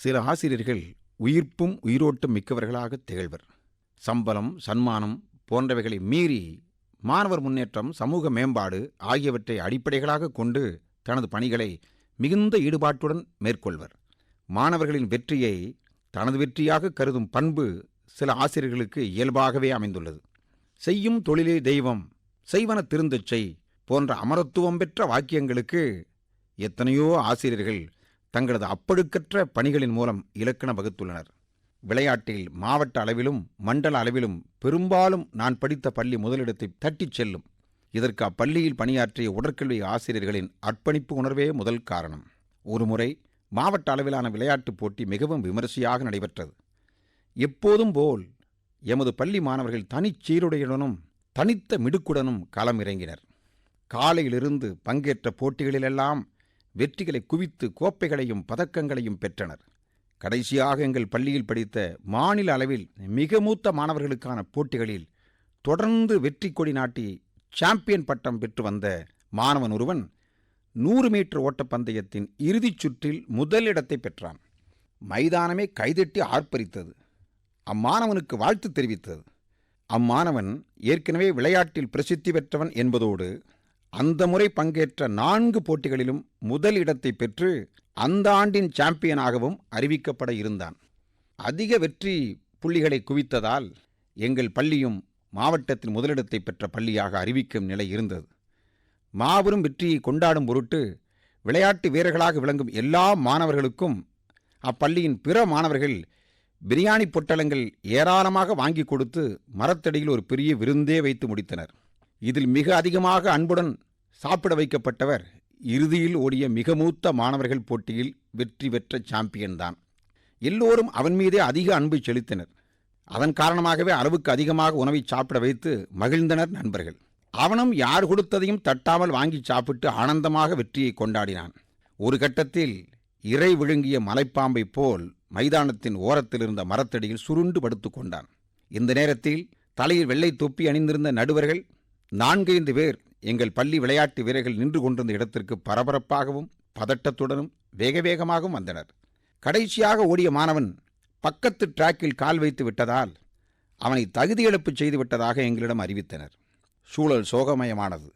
சில ஆசிரியர்கள் உயிர்ப்பும் உயிரோட்டம் மிக்கவர்களாக திகழ்வர். சம்பளம் சன்மானம் போன்றவைகளை மீறி மாணவர் முன்னேற்றம் சமூக மேம்பாடு ஆகியவற்றை அடிப்படைகளாக கொண்டு தனது பணிகளை மிகுந்த ஈடுபாட்டுடன் மேற்கொள்வர். மாணவர்களின் வெற்றியை தனது வெற்றியாக கருதும் பண்பு சில ஆசிரியர்களுக்கு இயல்பாகவே அமைந்துள்ளது. செய்யும் தொழிலே தெய்வம் செய்வன திருந்தச் செய் போன்ற அமரத்துவம் பெற்ற வாக்கியங்களுக்கு எத்தனையோ ஆசிரியர்கள் தங்களது அப்பழுக்கற்ற பணிகளின் மூலம் இலக்கண வகுத்துள்ளனர். விளையாட்டில் மாவட்ட அளவிலும் மண்டல அளவிலும் பெரும்பாலும் நான் படித்த பள்ளி முதலிடத்தை தட்டிச் செல்லும். இதற்கு அப்பள்ளியில் பணியாற்றிய உடற்கல்வி ஆசிரியர்களின் அர்ப்பணிப்பு உணர்வே முதல் காரணம். ஒருமுறை மாவட்ட அளவிலான விளையாட்டுப் போட்டி மிகவும் விமரிசையாக நடைபெற்றது. எப்போதும் போல் எமது பள்ளி மாணவர்கள் தனிச் சீருடையுடனும் தனித்த மிடுக்குடனும் களமிறங்கினர். காலையிலிருந்து பங்கேற்ற போட்டிகளிலெல்லாம் வெற்றிகளை குவித்து கோப்பைகளையும் பதக்கங்களையும் பெற்றனர். கடைசியாக எங்கள் பள்ளியில் படித்த மாநில அளவில் மிக மூத்த மாணவர்களுக்கான போட்டிகளில் தொடர்ந்து வெற்றி கொடி நாட்டி சாம்பியன் பட்டம் பெற்று வந்த மாணவன் ஒருவன் நூறு மீட்டர் ஓட்டப்பந்தயத்தின் இறுதிச் சுற்றில் முதலிடத்தை பெற்றான். மைதானமே கைதட்டி ஆர்ப்பரித்தது. அம்மாணவனுக்கு வாழ்த்து தெரிவித்தது. அம்மாணவன் ஏற்கனவே விளையாட்டில் பிரசித்தி பெற்றவன் என்பதோடு அந்த முறை பங்கேற்ற நான்கு போட்டிகளிலும் முதல் இடத்தை பெற்று அந்த ஆண்டின் சாம்பியனாகவும் அறிவிக்கப்பட இருந்தான். அதிக வெற்றி புள்ளிகளை குவித்ததால் எங்கள் பள்ளியும் மாவட்டத்தில் முதலிடத்தை பெற்ற பள்ளியாக அறிவிக்கும் நிலை இருந்தது. மாபெரும் வெற்றியை கொண்டாடும் பொருட்டு விளையாட்டு வீரர்களாக விளங்கும் எல்லா மாணவர்களுக்கும் அப்பள்ளியின் பிற மாணவர்கள் பிரியாணி பொட்டலங்கள் ஏராளமாக வாங்கி கொடுத்து மரத்தடியில் ஒரு பெரிய விருந்தே வைத்து முடித்தனர். இதில் மிக அதிகமாக அன்புடன் சாப்பிட வைக்கப்பட்டவர் இறுதியில் ஓடிய மிக மூத்த மாணவர்கள் போட்டியில் வெற்றி பெற்ற சாம்பியன் தான். எல்லோரும் அவன் மீதே அதிக அன்பு செலுத்தினர். அதன் காரணமாகவே அளவுக்கு அதிகமாக உணவை சாப்பிட வைத்து மகிழ்ந்தனர் நண்பர்கள். அவனும் யார் கொடுத்ததையும் தட்டாமல் வாங்கி சாப்பிட்டு ஆனந்தமாக வெற்றியை கொண்டாடினான். ஒரு கட்டத்தில் இறை விழுங்கிய மலைப்பாம்பை போல் மைதானத்தின் ஓரத்தில் இருந்த மரத்தடியில் சுருண்டு படுத்துக் கொண்டான். இந்த நேரத்தில் தலையில் வெள்ளை தொப்பி அணிந்திருந்த நடுவர்கள் நான்கைந்து பேர் எங்கள் பள்ளி விளையாட்டு வீரர்கள் நின்று கொண்டிருந்த இடத்திற்கு பரபரப்பாகவும் பதட்டத்துடனும் வேக வேகமாகவும் வந்தனர். கடைசியாக ஓடிய மாணவன் பக்கத்து டிராக்கில் கால் வைத்து விட்டதால் அவனை தகுதி இழப்பு செய்து விட்டதாக எங்களிடம் அறிவித்தனர். சூழல் சோகமயமானது.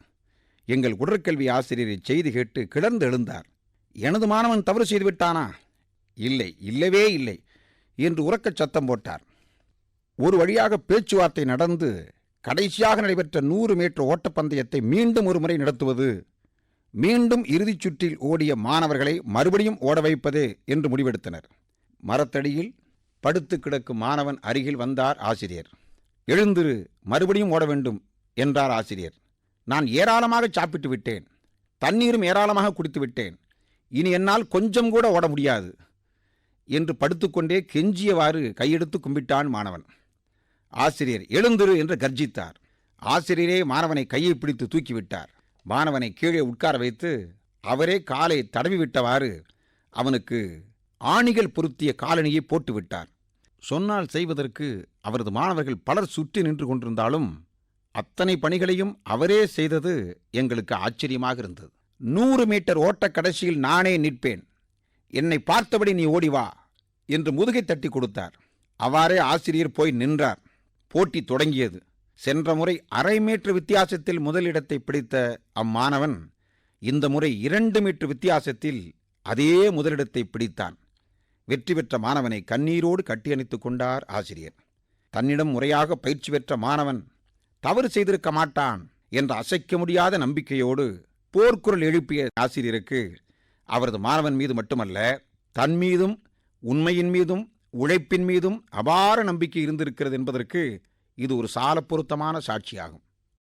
எங்கள் உடற்கல்வி ஆசிரியரை செய்தி கேட்டு கிளர்ந்து எழுந்தார். எனது மாணவன் தவறு செய்துவிட்டானா இல்லை இல்லவே இல்லை என்று உறக்கச் சத்தம் போட்டார். ஒரு வழியாக பேச்சுவார்த்தை நடந்து கடைசியாக நடைபெற்ற நூறு மீட்டர் ஓட்டப்பந்தயத்தை மீண்டும் ஒரு முறை நடத்துவது மீண்டும் இறுதிச் சுற்றில் ஓடிய மாணவர்களை மறுபடியும் ஓட வைப்பது என்று முடிவெடுத்தனர். மரத்தடியில் படுத்து கிடக்கும் மாணவன் அருகில் வந்தார் ஆசிரியர். எழுந்திரு மறுபடியும் ஓட வேண்டும் என்றார் ஆசிரியர். நான் ஏராளமாக சாப்பிட்டு விட்டேன் தண்ணீரும் ஏராளமாக குடித்து விட்டேன் இனி என்னால் கொஞ்சம் கூட ஓட முடியாது என்று படுத்துக்கொண்டே கெஞ்சியவாறு கையெடுத்து கும்பிட்டான் மாணவன். ஆசிரியர் எழுந்திரு என்று கர்ஜித்தார். ஆசிரியரே மாணவனை கையை பிடித்து தூக்கிவிட்டார். மாணவனை கீழே உட்கார வைத்து அவரே காலை தடவி விட்டவாறு அவனுக்கு ஆணிகள் பொருத்திய காலணியை போட்டுவிட்டார் சொன்னால் செய்வதற்கு அவரது மாணவர்கள் பலர் சுற்றி நின்று கொண்டிருந்தாலும் அத்தனை பணிகளையும் அவரே செய்தது எங்களுக்கு ஆச்சரியமாக இருந்தது. நூறு மீட்டர் ஓட்ட கடைசியில் நானே நிற்பேன். என்னை பார்த்தபடி நீ ஓடி வா என்று முதுகை தட்டி கொடுத்தார். அவ்வாறே ஆசிரியர் போய் நின்றார். போட்டி தொடங்கியது. சென்ற முறை அரை மீட்டர் வித்தியாசத்தில் முதலிடத்தை பிடித்த அம்மாணவன் இந்த முறை இரண்டு மீட்டர் வித்தியாசத்தில் அதே முதலிடத்தை பிடித்தான். வெற்றி பெற்ற மாணவனை கண்ணீரோடு கட்டியணைத்துக் கொண்டார் ஆசிரியர். தன்னிடம் முறையாக பயிற்சி பெற்ற மாணவன் தவறு செய்திருக்க மாட்டான் என்ற அசைக்க முடியாத நம்பிக்கையோடு போர்க்குரல் எழுப்பிய ஆசிரியருக்கு அவரது மாணவன் மீது மட்டுமல்ல தன் மீதும் உண்மையின் மீதும் உழைப்பின் மீதும் அபார நம்பிக்கை இருந்திருக்கிறது என்பதற்கு இது ஒரு சால பொருத்தமான சாட்சியாகும்.